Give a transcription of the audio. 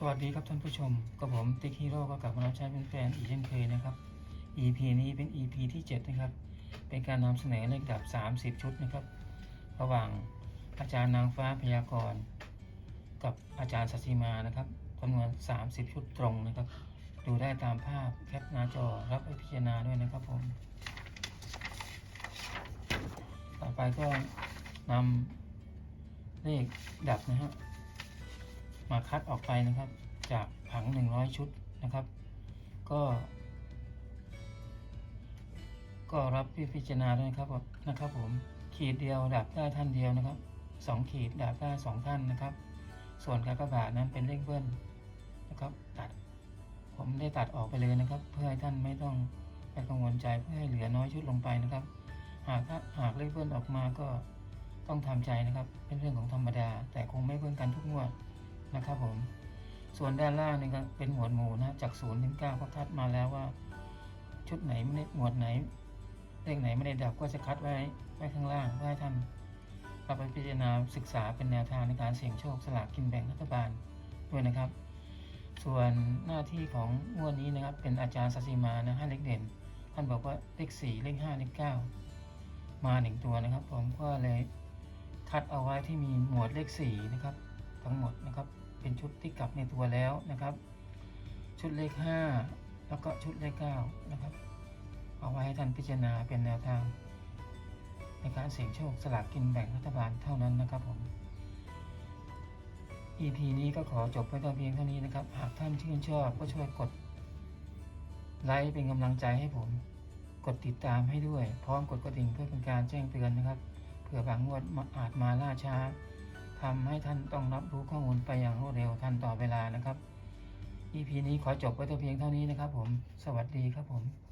สวัสดีครับท่านผู้ชมกับผมติ๊กฮีโร่ก็กลับมารับใช้เป็นแฟนอีกเช่นเคยนะครับ EP นี้เป็น EP ที่ 7 นะครับ เป็นการนำเสนอเลขดับ 30 ชุดนะครับ ระหว่างอาจารย์นางฟ้าพยากรณ์กับอาจารย์สัสิมานะครับจำนวน 30 ชุดตรงนะครับ ดูได้ตามภาพแคปหน้าจอรับไปพิจารณาด้วยนะครับผม ต่อไปก็นำเลขดับนะฮะ มาคัดออกไปนะครับ จากผัง 100 ชุดนะครับ ก็ ก็รับพิจารณาด้วยนะครับนะครับผมขีดเดียวดับได้ท่านเดียวนะครับสองขีดดับได้สองท่านนะครับ ส่วนกากบาทนั้นเป็นเลขเบิ้ลนะครับ ตัดผมได้ตัดออกไปเลยนะครับ เพื่อให้ท่านไม่ต้องไปกังวลใจเพื่อให้เหลือน้อยชุดลงไปนะครับ หากหากเลขเบิ้ลออกมาก็ต้องทำใจนะครับ เป็นเรื่องของธรรมดา แต่คงไม่เบิ้ลกันทุกงวด นะครับผมส่วนด้านล่างนี่ก็เป็นหมวดหมู่นะจากศูนย์ถึงเก้าก็คัดมาแล้วว่า ชุดไหนไม่ได้หมวดไหนเลขไหนไม่ได้ดับก็จะคัดไว้ไว้ข้างล่างเพื่อให้ท่านเอาไปพิจารณาศึกษาเป็นแนวทางในการเสี่ยงโชคสลากกินแบ่งรัฐบาลด้วยนะครับ ส่วนหน้าที่ของงวดนี้นะครับ เป็นอาจารย์สัสิมานะให้เลขเด่น ท่านบอกว่าเลขสี่เลขห้าเลขเก้ามาหนึ่งตัวนะครับ ผมก็เลยคัดเอาไว้ที่มีหมวดเลขสี่นะครับ ทั้งหมดนะครับ เป็นชุดที่กลับในตัวแล้วนะครับ ชุดเลขห้าแล้วก็ชุดเลขเก้านะครับ เอาไว้ให้ท่านพิจารณาเป็นแนวทาง ในการเสี่ยงโชคสลากกินแบ่งรัฐบาลเท่านั้นนะครับผม EP นี้ก็ขอจบไว้แต่เพียงเท่านี้นะครับ หากท่านชื่นชอบก็ช่วยกดไลค์เป็นกำลังใจให้ผม กดติดตามให้ด้วย พร้อมกดกระดิ่งเพื่อเป็นการแจ้งเตือนนะครับ เผื่อบางงวดอาจมาล่าช้า ทำให้ท่านต้องรับรู้ข้อมูลไปอย่างรวดเร็วทันต่อเวลานะครับ EP นี้ขอจบไว้แต่เพียงเท่านี้นะครับผม สวัสดีครับผม